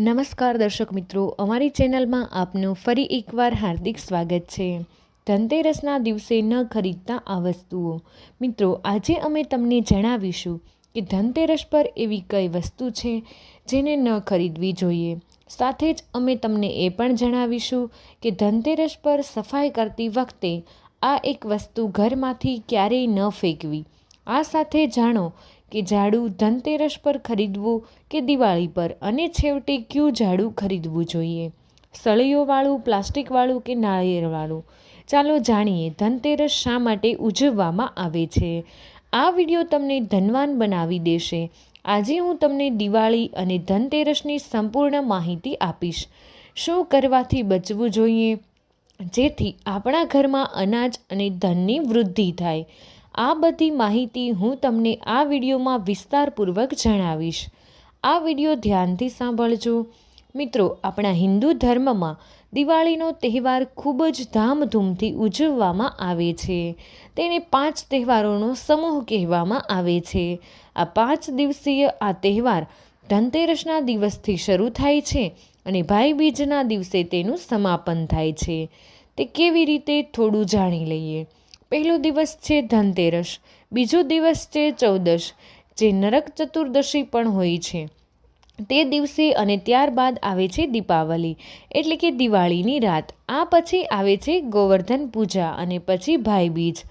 નમસ્કાર દર્શક મિત્રો, અમારી ચેનલમાં આપનું ફરી એકવાર હાર્દિક સ્વાગત છે. ધનતેરસના દિવસે ન ખરીદતા આ વસ્તુઓ. મિત્રો, આજે અમે તમને જણાવીશું કે ધનતેરસ પર એવી કઈ વસ્તુ છે જેને ન ખરીદવી જોઈએ. સાથે જ અમે તમને એ પણ જણાવીશું કે ધનતેરસ પર સફાઈ કરતી વખતે આ એક વસ્તુ ઘરમાંથી ક્યારેય ન ફેંકવી. આ સાથે જાણો કે ઝાડુ ધનતેરસ પર ખરીદવું કે દિવાળી પર? અને છેવટે, કયું ઝાડુ ખરીદવું જોઈએ? સળીઓવાળું પ્લાસ્ટિકવાળું કે નાળિયેરવાળું? ચાલો જાણીએ, ધનતેરસ શા માટે ઉજવવામાં આવે છે? આ વીડિયો તમને ધનવાન બનાવી દેશે. આજે હું તમને દિવાળી અને ધનતેરસની સંપૂર્ણ માહિતી આપીશ. શું કરવાથી બચવું જોઈએ? જેથી આપણા ઘરમાં અનાજ અને ધનની વૃદ્ધિ થાય. આ બધી માહિતી હું તમને આ વિડીયોમાં વિસ્તારપૂર્વક જણાવીશ. આ વીડિયો ધ્યાનથી સાંભળજો. મિત્રો, આપણા હિન્દુ ધર્મમાં દિવાળીનો તહેવાર ખૂબ જ ધામધૂમથી ઉજવવામાં આવે છે. તેને પાંચ તહેવારોનો સમૂહ કહેવામાં આવે છે. આ પાંચ દિવસીય આ તહેવાર ધનતેરસના દિવસથી શરૂ થાય છે અને ભાઈબીજના દિવસે તેનું સમાપન થાય છે. તે કેવી રીતે, થોડું જાણી લઈએ. પહેલો દિવસ છે ધનતેરસ, બીજો દિવસ છે ચૌદશ, જે નરક ચતુર્દશી પણ હોય છે. તે દિવસે અને ત્યારબાદ આવે છે દીપાવલી, એટલે કે દિવાળીની રાત. આ પછી આવે છે ગોવર્ધન પૂજા અને પછી ભાઈબીજ.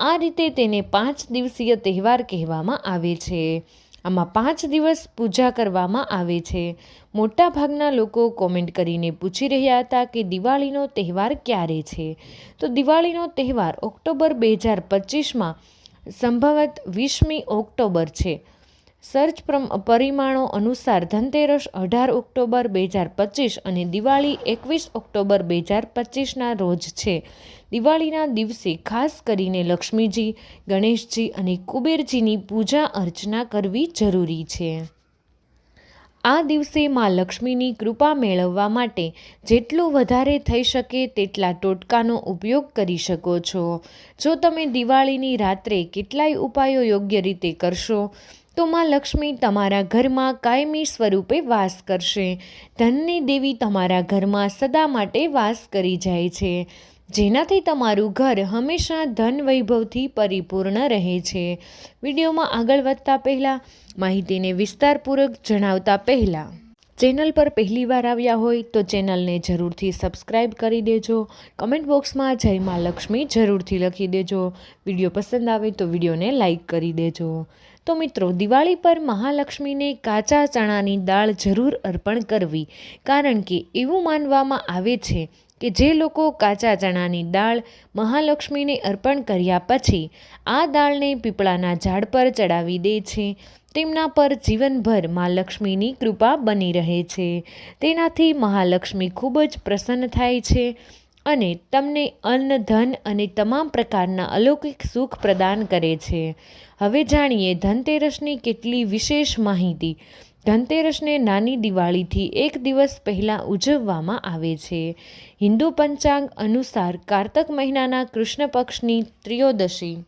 આ રીતે તેને પાંચ દિવસીય તહેવાર કહેવામાં આવે છે. આમાં પાંચ દિવસ પૂજા કરવામાં આવે છે. મોટાભાગના લોકો કોમેન્ટ કરીને પૂછી રહ્યા હતા કે દિવાળીનો તહેવાર ક્યારે છે? તો દિવાળીનો તહેવાર ઓક્ટોબર બે હજાર પચીસમાં સંભવત વીસમી ઓક્ટોબર છે. સર્ચ પરિમાણો અનુસાર ધનતેરસ અઢાર ઓક્ટોબર બે હજાર પચીસ અને દિવાળી એકવીસ ઓક્ટોબર બે હજાર પચીસના રોજ છે. દિવાળીના દિવસે ખાસ કરીને લક્ષ્મીજી, ગણેશજી અને કુબેરજીની પૂજા અર્ચના કરવી જરૂરી છે. આ દિવસે માં લક્ષ્મીની કૃપા મેળવવા માટે જેટલું વધારે થઈ શકે તેટલા ટોટકાનો ઉપયોગ કરી શકો છો. જો તમે દિવાળીની રાત્રે કેટલાય ઉપાયો યોગ્ય રીતે કરશો, તો માં લક્ષ્મી તમારા ઘરમાં કાયમી સ્વરૂપે વાસ કરશે. ધનની દેવી તમારા ઘરમાં સદા માટે વાસ કરી જાય છે. જેનાથી તમારું ઘર હંમેશા ધન વૈભવથી પરિપૂર્ણ રહે છે. વિડીયોમાં આગળ વધતા પહેલાં, માહિતીને વિસ્તારપૂર્વક જણાવતા પહેલાં. ચેનલ પર પહેલીવાર આવ્યા હોય તો ચેનલને જરૂરથી સબસ્ક્રાઇબ કરી દેજો. કમેન્ટ બોક્સમાં જય મા લક્ષ્મી જરૂરથી લખી દેજો. વીડિયો પસંદ આવે તો વિડીયોને લાઇક કરી દેજો. તો મિત્રો, દિવાળી પર મહાલક્ષ્મીને કાચા ચણાની દાળ જરૂર અર્પણ કરવી કારણ કે એવું માનવામાં આવે છે કે જે લોકો કાચા ચણાની દાળ મહાલક્ષ્મીને અર્પણ કર્યા પછી આ દાળને પીપળાના ઝાડ પર ચડાવી દે છે. તેમના પર જીવનભર મા લક્ષ્મીની કૃપા બની રહે છે. તેનાથી મહાલક્ષ્મી ખૂબ જ પ્રસન્ન થાય છે અને તમને અન્ન, ધન અને તમામ પ્રકારના અલૌકિક સુખ પ્રદાન કરે છે. હવે જાણીએ ધનતેરસની કેટલી વિશેષ માહિતી. ધનતેરસને નાની દિવાળીથી એક દિવસ પહેલાં ઉજવવામાં આવે છે. હિન્દુ પંચાંગ અનુસાર કારતક મહિનાના કૃષ્ણ પક્ષની ત્રિયોદશી.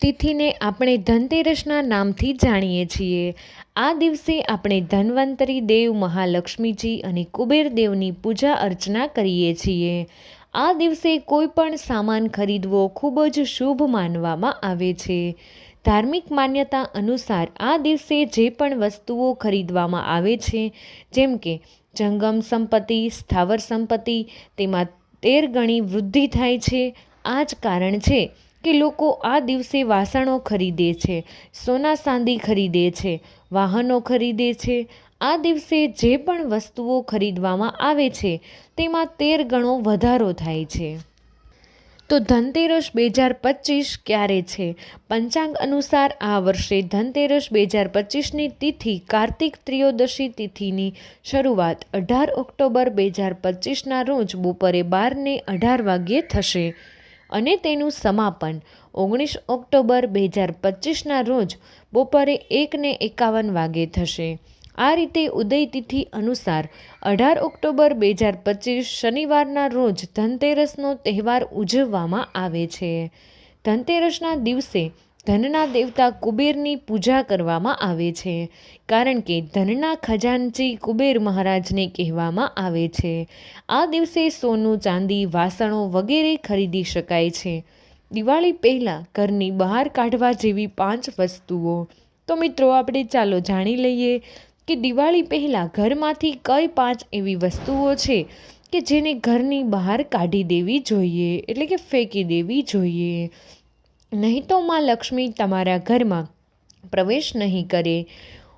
તિથિને આપણે ધનતેરસના નામથી જાણીએ છીએ. આ દિવસે આપણે ધન્વંતરી દેવ મહાલક્ષ્મીજી અને કુબેર દેવની પૂજા અર્ચના કરીએ છીએ. આ દિવસે કોઈ પણ સામાન ખરીદવો ખૂબ જ શુભ માનવામાં આવે છે. ધાર્મિક માન્યતા અનુસાર આ દિવસે જે પણ વસ્તુઓ ખરીદવામાં આવે છે, જેમ કે જંગમ સંપત્તિ, સ્થાવર સંપત્તિ, તેમાં તેર ગણી વૃદ્ધિ થાય છે. આ જ કારણ છે કે લોકો આ દિવસે વાસણો ખરીદે છે, સોના ચાંદી ખરીદે છે, વાહનો ખરીદે છે. આ દિવસે જે પણ વસ્તુઓ ખરીદવામાં આવે છે, તેમાં તેર ગણો વધારો થાય છે. તો ધનતેરસ બે હજાર પચીસ ક્યારે છે? પંચાંગ અનુસાર આ વર્ષે ધનતેરસ બે હજાર પચીસની તિથિ કાર્તિક ત્રિયોદશી તિથિની શરૂઆત અઢાર ઓક્ટોબર બે હજાર પચીસના રોજ બપોરે બારને અઢાર વાગ્યે થશે અને તેનું સમાપન ઓગણીસ ઓક્ટોબર બે હજાર પચીસના રોજ બપોરે એકને એકાવન વાગે થશે. આ રીતે ઉદયતિથિ અનુસાર અઢાર ઓક્ટોબર બે હજાર પચીસ શનિવારના રોજ ધનતેરસનો તહેવાર ઉજવવામાં આવે છે. ધનતેરસના દિવસે ધનના દેવતા કુબેરની પૂજા કરવામાં આવે છે, કારણ કે ધનના ખજાનચી કુબેર મહારાજને કહેવામાં આવે છે. આ દિવસે સોનું, ચાંદી, વાસણો વગેરે ખરીદી શકાય છે. દિવાળી પહેલાં ઘરની બહાર કાઢવા જેવી પાંચ વસ્તુઓ. તો મિત્રો, આપણે ચાલો જાણી લઈએ કે દિવાળી પહેલાં ઘરમાંથી કઈ પાંચ એવી વસ્તુઓ છે કે જેને ઘરની બહાર કાઢી દેવી જોઈએ, એટલે કે ફેંકી દેવી જોઈએ? નહીં તો માં લક્ષ્મી તમારા ઘરમાં પ્રવેશ નહીં કરે.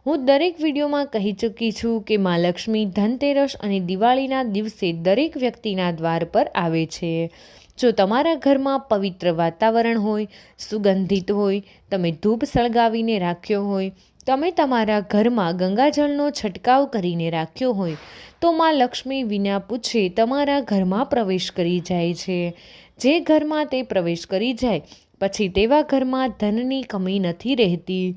હું દરેક વિડીયોમાં કહી ચૂકી છું કે માં લક્ષ્મી ધનતેરસ અને દિવાળીના દિવસે દરેક વ્યક્તિના દ્વાર પર આવે છે. જો તમારા ઘરમાં પવિત્ર વાતાવરણ હોય, સુગંધિત હોય, તમે ધૂપ સળગાવીને રાખ્યો હોય તમે તમારા ઘરમાં ગંગાજળનો છંટકાવ કરીને રાખ્યો હોય, તો માં લક્ષ્મી વિના પૂછે તમારા ઘરમાં પ્રવેશ કરી જાય છે. જે ઘરમાં તે પ્રવેશ કરી જાય, પછી તેવા ઘરમાં ધનની કમી નથી રહેતી.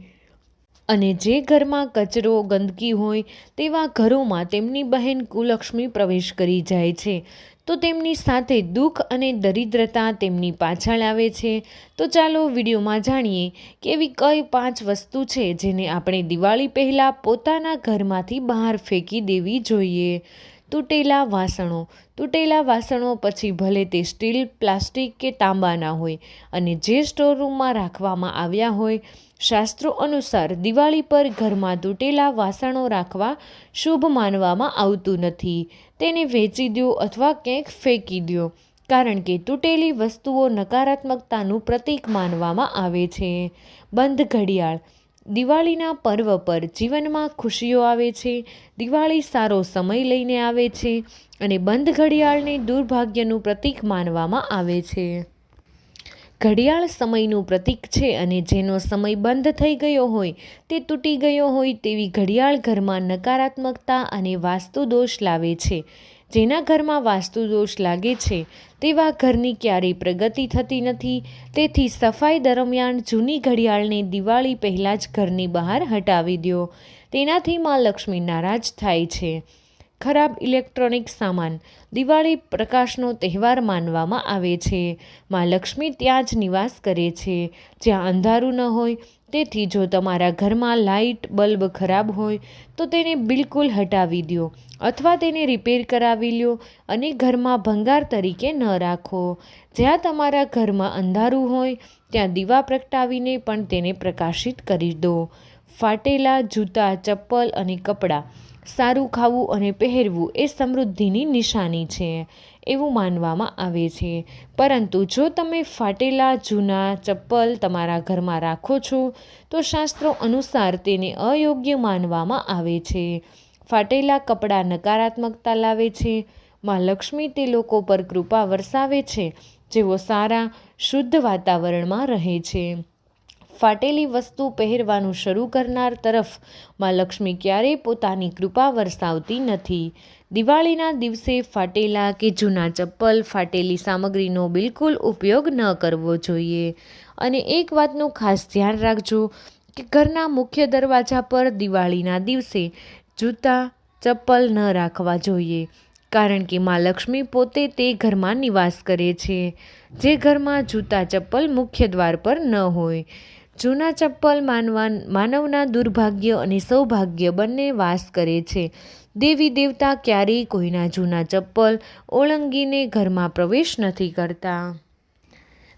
અને જે ઘરમાં કચરો, ગંદકી હોય, તેવા ઘરોમાં તેમની બહેન કુલક્ષ્મી પ્રવેશ કરી જાય છે. તો તેમની સાથે દુઃખ અને દરિદ્રતા તેમની પાછળ આવે છે. તો ચાલો વિડીયોમાં જાણીએ કે એવી કઈ પાંચ વસ્તુ છે જેને આપણે દિવાળી પહેલાં પોતાના ઘરમાંથી બહાર ફેંકી દેવી જોઈએ. તૂટેલા વાસણો. તૂટેલા વાસણો પછી ભલે તે સ્ટીલ, પ્લાસ્ટિક કે તાંબાના હોય અને જે સ્ટોર રૂમમાં રાખવામાં આવ્યા હોય, શાસ્ત્રો અનુસાર દિવાળી પર ઘરમાં તૂટેલા વાસણો રાખવા શુભ માનવામાં આવતું નથી. તેને વેચી દો અથવા ક્યાંક ફેંકી દો, કારણ કે તૂટેલી વસ્તુઓ નકારાત્મકતાનું પ્રતીક માનવામાં આવે છે. બંધ ઘડિયાળ. દિવાળીના પર્વ પર જીવનમાં ખુશીઓ આવે છે, દિવાળી સારો સમય લઈને આવે છે અને બંધ ઘડિયાળને દુર્ભાગ્યનું પ્રતીક માનવામાં આવે છે. ઘડિયાળ સમયનું પ્રતીક છે અને જેનો સમય બંધ થઈ ગયો હોય, તે તૂટી ગયો હોય તેવી ઘડિયાળ ઘરમાં નકારાત્મકતા અને વાસ્તુ દોષ લાવે છે. જેના ઘરમાં વાસ્તુ દોષ લાગે છે, તેવા ઘરની ક્યારેય પ્રગતિ થતી નથી. તેથી સફાઈ દરમિયાન જૂની ઘડિયાળને દિવાળી પહેલાં જ ઘરની બહાર હટાવી દો. તેનાથી માં લક્ષ્મી નારાજ થાય છે. ખરાબ ઇલેક્ટ્રોનિક સામાન, દિવાળી પ્રકાશનો તહેવાર માનવામાં આવે છે. માં લક્ષ્મી ત્યાં જ નિવાસ કરે છે. જ્યાં અંધારું ન હોય તેથી જો તમારા ઘરમાં લાઇટ બલ્બ ખરાબ હોય, તો તેને બિલકુલ હટાવી દો અથવા તેને રિપેર કરાવી લો અને ઘરમાં ભંગાર તરીકે ન રાખો. જ્યાં તમારા ઘરમાં અંધારું હોય, ત્યાં દીવા પ્રગટાવીને પણ તેને પ્રકાશિત કરી દો. ફાટેલા જૂતા, ચપ્પલ અને કપડાં સારું ખાવું અને પહેરવું એ સમૃદ્ધિની નિશાની છે. એવું માનવામાં આવે છે. પરંતુ જો તમે ફાટેલા જૂના ચપ્પલ તમારા ઘરમાં રાખો છો, તો શાસ્ત્રો અનુસાર તેને અયોગ્ય માનવામાં આવે છે. ફાટેલા કપડાં નકારાત્મકતા લાવે છે. માં લક્ષ્મી તે લોકો પર કૃપા વરસાવે છે, જેઓ સારા, શુદ્ધ વાતાવરણમાં રહે છે. ફાટેલી વસ્તુ પહેરવાનું શરૂ કરનાર તરફમાં લક્ષ્મી ક્યારેય પોતાની કૃપા વરસાવતી નથી. દિવાળીના દિવસે ફાટેલા કે જૂના ચપ્પલ, ફાટેલી સામગ્રીનો બિલકુલ ઉપયોગ ન કરવો જોઈએ. અને એક વાતનું ખાસ ધ્યાન રાખજો કે ઘરના મુખ્ય દરવાજા પર દિવાળીના દિવસે જૂતા ચપ્પલ ન રાખવા જોઈએ, કારણ કે માં લક્ષ્મી પોતે તે ઘરમાં નિવાસ કરે છે. જે ઘરમાં જૂતા ચપ્પલ મુખ્ય દ્વાર પર ન હોય જૂના ચપ્પલ માનવા માનવના દુર્ભાગ્ય અને સૌભાગ્ય બંને વાસ કરે છે. દેવી દેવતા ક્યારેય કોઈના જૂના ચપ્પલ ઓળંગીને ઘરમાં પ્રવેશ નથી કરતા.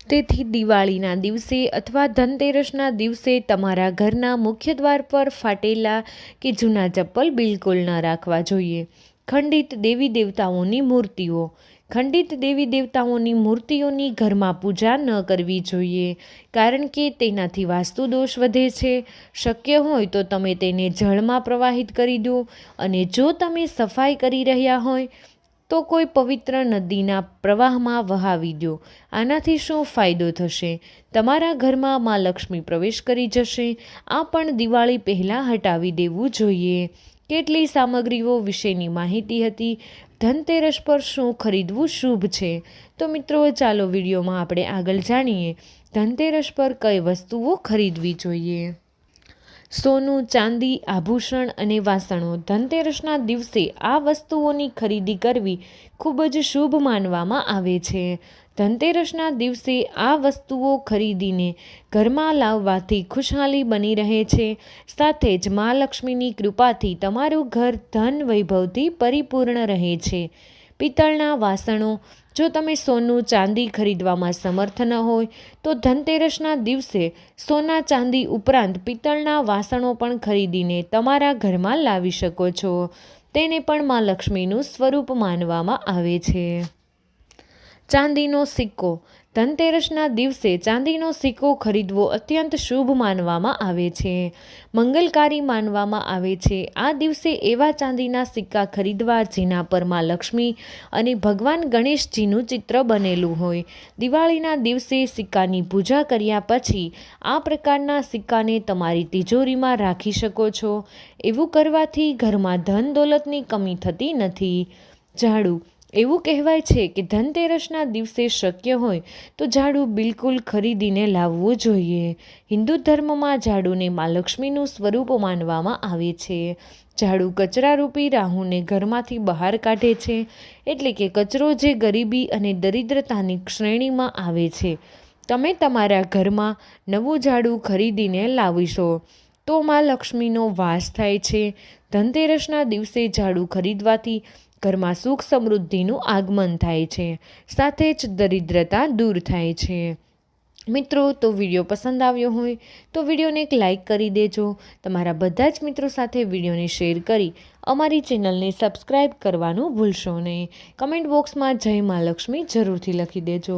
તેથી દિવાળીના દિવસે અથવા ધનતેરસના દિવસે તમારા ઘરના મુખ્ય દ્વાર પર ફાટેલા કે જૂના ચપ્પલ બિલકુલ ન રાખવા જોઈએ. ખંડિત દેવી દેવતાઓની મૂર્તિઓ ખંડિત દેવી દેવતાઓની મૂર્તિઓની ઘરમાં પૂજા ન કરવી જોઈએ, કારણ કે તેનાથી વાસ્તુ દોષ વધે છે. શક્ય હોય તો તમે તેને જળમાં પ્રવાહિત કરી દો અને જો તમે સફાઈ કરી રહ્યા હોય તો કોઈ પવિત્ર નદીના પ્રવાહમાં વહાવી દો. આનાથી શું ફાયદો થશે? તમારા ઘરમાં માં લક્ષ્મી પ્રવેશ કરી જશે. આ પણ દિવાળી પહેલાં હટાવી દેવું જોઈએ. કેટલી સામગ્રીઓ વિશેની માહિતી હતી? ધનતેરસ પર શું ખરીદવું શુભ છે? તો મિત્રો, ચાલો વિડીયોમાં આપણે આગળ જાણીએ ધનતેરસ પર કઈ વસ્તુઓ ખરીદવી જોઈએ. સોનું, ચાંદી, આભૂષણ અને વાસણો. ધનતેરસના દિવસે આ વસ્તુઓની ખરીદી કરવી ખૂબ જ શુભ માનવામાં આવે છે. ધનતેરસના દિવસે આ વસ્તુઓ ખરીદીને ઘરમાં લાવવાથી ખુશહાલી બની રહે છે. સાથે જ મા લક્ષ્મીની કૃપાથી તમારું ઘર ધન વૈભવથી પરિપૂર્ણ રહે છે. પિત્તળના વાસણો. જો તમે સોનું ચાંદી ખરીદવામાં સમર્થ ન હોય, તો ધનતેરસના દિવસે સોના ચાંદી ઉપરાંત પિત્તળના વાસણો પણ ખરીદીને તમારા ઘરમાં લાવી શકો છો. તેને પણ મા લક્ષ્મીનું સ્વરૂપ માનવામાં આવે છે. ચાંદીનો સિક્કો. ધનતેરસના દિવસે ચાંદીનો સિક્કો ખરીદવો અત્યંત શુભ માનવામાં આવે છે. મંગલકારી માનવામાં આવે છે. આ દિવસે એવા ચાંદીના સિક્કા ખરીદવા જેના પરમાં લક્ષ્મી અને ભગવાન ગણેશજીનું ચિત્ર બનેલું હોય. દિવાળીના દિવસે સિક્કાની પૂજા કર્યા પછી આ પ્રકારના સિક્કાને તમારી તિજોરીમાં રાખી શકો છો. એવું કરવાથી ઘરમાં ધન દોલતની કમી થતી નથી. ઝાડુ એવું કહેવાય છે કે ધનતેરસના દિવસે શક્ય હોય તો ઝાડુ બિલકુલ ખરીદીને લાવવું જોઈએ. હિન્દુ ધર્મમાં ઝાડુને મા લક્ષ્મીનું સ્વરૂપ માનવામાં આવે છે. ઝાડુ કચરારૂપી રાહુને ઘરમાંથી બહાર કાઢે છે એટલે કે કચરો જે ગરીબી અને દરિદ્રતાની શ્રેણીમાં આવે છે. તમે તમારા ઘરમાં નવું ઝાડુ ખરીદીને લાવીશો તો મા લક્ષ્મીનો વાસ થાય છે. ધનતેરસના દિવસે ઝાડુ ખરીદવાથી ઘરમાં સુખ સમૃદ્ધિનું આગમન થાય છે, સાથે જ દરિદ્રતા દૂર થાય છે. મિત્રો, તો વીડિયો પસંદ આવ્યો હોય તો વિડીયોને એક લાઇક કરી દેજો. તમારા બધા જ મિત્રો સાથે વિડીયોને શેર કરી અમારી ચેનલને સબસ્ક્રાઈબ કરવાનું ભૂલશો નહીં. કમેન્ટ બોક્સમાં જય મા લક્ષ્મી જરૂરથી લખી દેજો.